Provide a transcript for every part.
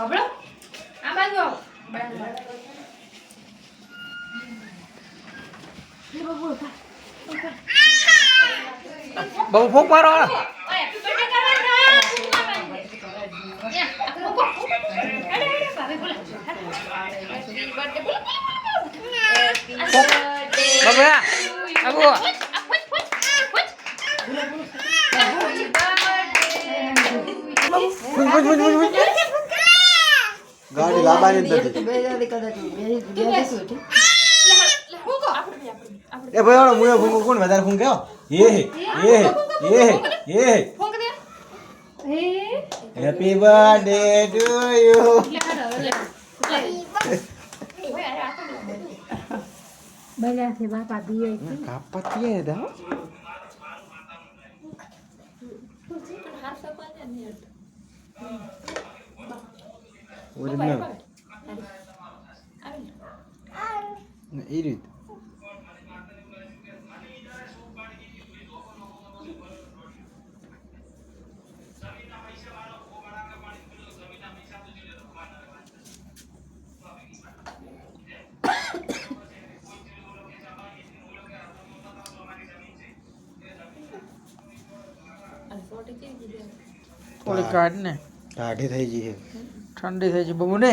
હબળો આ બાજુ આવો બાજુ આવો. લે બાબુ ઉભા. બહુ ફૂંક મારો ઓય, happy birthday કરવાનો. ફૂંકવા બાંધી ગાડી લાવવાની જ નથી ફૂંકો. આપણે, આપણે, આપણે. એ ભાઈ મુએ ફૂંકો કોણ વધારે ફૂંકે હો? એ હે એ હે એ હે એ હે ફૂંક દે. હે. હેપી બર્થડે ટુ યુ હાથ સપાય ને નહીં હટતો. ઓરિજિનલ. એ રીત? થોડી કાઢ ને કાઢી થઈ ગઈ છે ઠંડી થઈ છે બબુ ને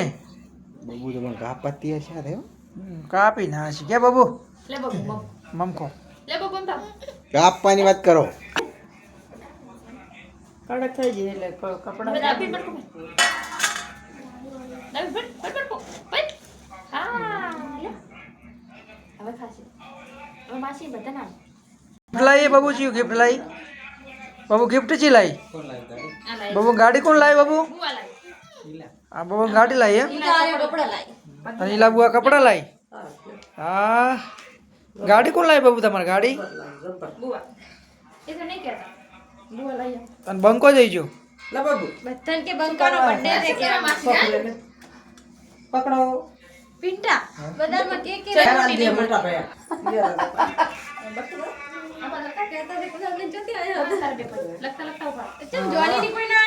બબુ તો પણ કાપતીએ છે રે હમ, કાપી નાખી કે બબુ લે બાબુ, બાબુ. મમકો લે બાબુ, આમ થાવ. કાપવાની વાત કરો કડક થઈ ગઈ એટલે કપડા હવે દાબી પડ પડ. દાબી પડ, પડ, પડ, પડ. પડ. હા, લે. હવે ખાશે. હવે માસી બધાને આપ. ગિફ્ટ લાવી બબુ ચિયું ગિફ્ટ લાવી બબુ ગિફ્ટ ચી લાવી આ લાય. બબુ ગાડી કોણ લાવી બબુ બુઆ લાય. આ બહુ ગાડી લાવી એમ? અને ઈલા બુઆ કપડા લાવી? હા. ગાડી કોણ લાવી બાબુ તમારી ગાડી. અને બંકો જઈજો? પકડો. પિંટા બજારમાં કે કે ઊભા. જોવાની કોઈ ના?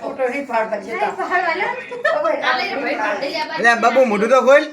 ફોટો નહીં પાડ પછી આ ભાઈ પાડ દે લે આ બાજુ. એટલે બાબુ મોઢું તો ખોલ.